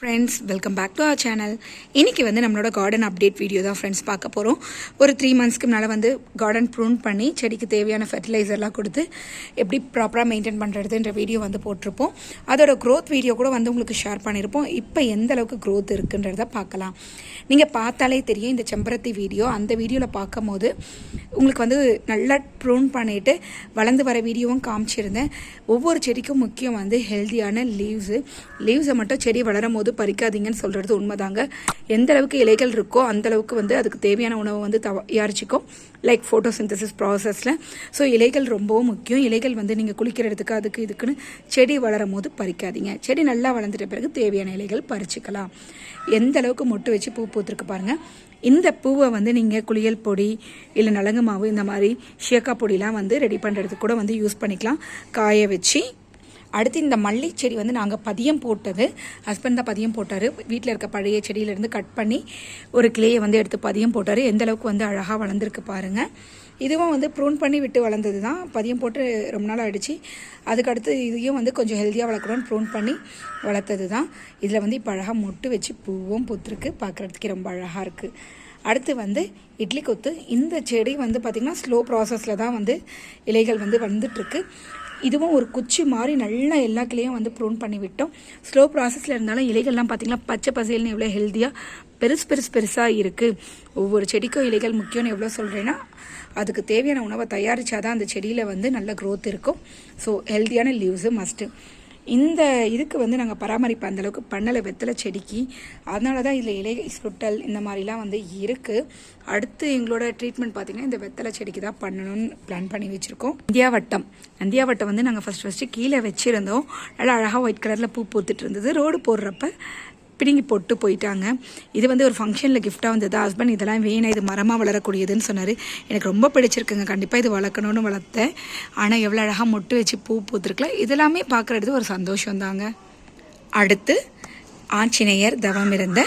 Friends welcome back to our channel இன்றைக்கி வந்து நம்மளோட கார்டன் அப்டேட் வீடியோ தான் ஃப்ரெண்ட்ஸ் பார்க்க போகிறோம் ஒரு த்ரீ மந்த்ஸ்க்கு மேலே வந்து கார்டன் ப்ரூன் பண்ணி செடிக்கு தேவையான ஃபெர்டிலைசர்லாம் கொடுத்து எப்படி ப்ராப்பராக மெயின்டைன் பண்ணுறதுன்ற வீடியோ வந்து போட்டிருப்போம். அதோட க்ரோத் வீடியோ கூட வந்து உங்களுக்கு ஷேர் பண்ணியிருப்போம் இப்போ எந்த அளவுக்கு க்ரோத் இருக்குன்றத பார்க்கலாம். நீங்கள் பார்த்தாலே தெரியும் இந்த செம்பருத்தி வீடியோ அந்த வீடியோவில் பார்க்கும் போது உங்களுக்கு வந்து நல்லா ப்ரூன் பண்ணிவிட்டு வளர்ந்து வர வீடியோவும் காமிச்சிருந்தேன். ஒவ்வொரு செடிக்கும் முக்கியம் வந்து ஹெல்த்தியான லீவ்ஸு லீவ்ஸை மட்டும் செடி வளரும் போது பறிக்காதீங்கன்னு சொல்கிறது உண்மைதாங்க. எந்த அளவுக்கு இலைகள் இருக்கோ அந்த அளவுக்கு வந்து அதுக்கு தேவையான உணவை வந்து தயாரிச்சிக்கும் லைக் ஃபோட்டோ சிந்தசிஸ் ப்ராசஸில் ஸோ இலைகள் ரொம்பவும் முக்கியம். இலைகள் வந்து நீங்கள் குளிக்கிற இடத்துக்கு அதுக்கு இதுக்குன்னு செடி வளரும் போது பறிக்காதீங்க. செடி நல்லா வளர்ந்துட்ட பிறகு தேவையான இலைகள் பறிச்சுக்கலாம். எந்த அளவுக்கு மொட்டு வச்சு பூ பூத்துருக்கு பாருங்கள் இந்த பூவை வந்து நீங்கள் குளியல் பொடி இல்லை நலங்கு மாவு இந்த மாதிரி ஷியக்கா பொடிலாம் வந்து ரெடி பண்ணுறதுக்கு கூட வந்து யூஸ் பண்ணிக்கலாம். காய வச்சு அடுத்து இந்த மல்லி செடி வந்து நாங்கள் பதியம் போட்டது. ஹஸ்பண்ட் தான் பதியம் போட்டார். வீட்டில் இருக்க பழைய செடியிலேருந்து கட் பண்ணி ஒரு கிளையை வந்து எடுத்து பதியம் போட்டார். எந்த அளவுக்கு வந்து அழகாக வளர்ந்துருக்கு பாருங்கள் இதுவும் வந்து ப்ரூன் பண்ணி விட்டு வளர்ந்தது தான் பதியம் போட்டு ரொம்ப நாள் ஆகிடுச்சு அதுக்கடுத்து இதையும் வந்து கொஞ்சம் ஹெல்த்தியாக வளர்க்கணும்னு ப்ரூன் பண்ணி வளர்த்தது தான் இதில் வந்து இப்போ அழகாக மொட்டு வச்சு பூவும் பூத்துருக்கு. பார்க்குறதுக்கு ரொம்ப அழகாக இருக்குது அடுத்து வந்து இட்லி கொத்து. இந்த செடி வந்து பார்த்திங்கன்னா ஸ்லோ ப்ராசஸில் தான் வந்து இலைகள் வந்து வந்துட்டுருக்கு இதுவும் ஒரு குச்சி மாதிரி நல்லா எல்லா கிளையும் வந்து ப்ரூன் பண்ணி விட்டோம். ஸ்லோ ப்ராசஸில் இருந்தாலும் இலைகள்லாம் பார்த்திங்கன்னா பச்சை பசேல்னு எவ்வளோ ஹெல்த்தியாக பெருசு பெருசு பெருசாக இருக்குது ஒவ்வொரு செடிக்கும் இலைகள் முக்கியம்னு எவ்வளோ சொல்கிறேன்னா அதுக்கு தேவையான உணவை தயாரித்தாதான் அந்த செடியில் வந்து நல்ல க்ரோத் இருக்கும். ஸோ ஹெல்த்தியான லீவ்ஸு மஸ்ட்டு இந்த இதுக்கு வந்து நாங்கள் பராமரிப்பு அந்தளவுக்கு பண்ணலை. வெத்தலை செடிக்கு. அதனால தான் இதில் இலை சுட்டல் இந்த மாதிரிலாம் வந்து இருக்குது அடுத்து எங்களோட ட்ரீட்மெண்ட் பார்த்திங்கன்னா இந்த வெத்தலை செடிக்கு தான் பண்ணணும்னு பிளான் பண்ணி வச்சுருக்கோம். இந்தியா வட்டம் இந்தியா வட்டம் வந்து நாங்கள் ஃபஸ்ட் ஃபஸ்ட்டு கீழே வச்சுருந்தோம். நல்லா அழகாக ஒயிட் கலரில் பூ பூத்துட்டு இருந்தது. ரோடு போடுறப்ப பிடுங்கி போட்டு போயிட்டாங்க. இது வந்து ஒரு ஃபங்க்ஷனில் கிஃப்டாக வந்தது? ஹஸ்பண்ட் இதெல்லாம் வேணாம் இது மரமாக வளரக்கூடியதுன்னு சொன்னார். எனக்கு ரொம்ப பிடிச்சிருக்குங்க. கண்டிப்பாக இது வளர்க்கணும்னு வளர்த்தேன். ஆனால் எவ்வளோ அழகாக மொட்டு வச்சு பூ பூத்துருக்கலாம் இதெல்லாமே பார்க்குறது ஒரு சந்தோஷம் தாங்க அடுத்து ஆஞ்சநேயர் தவம் இருந்த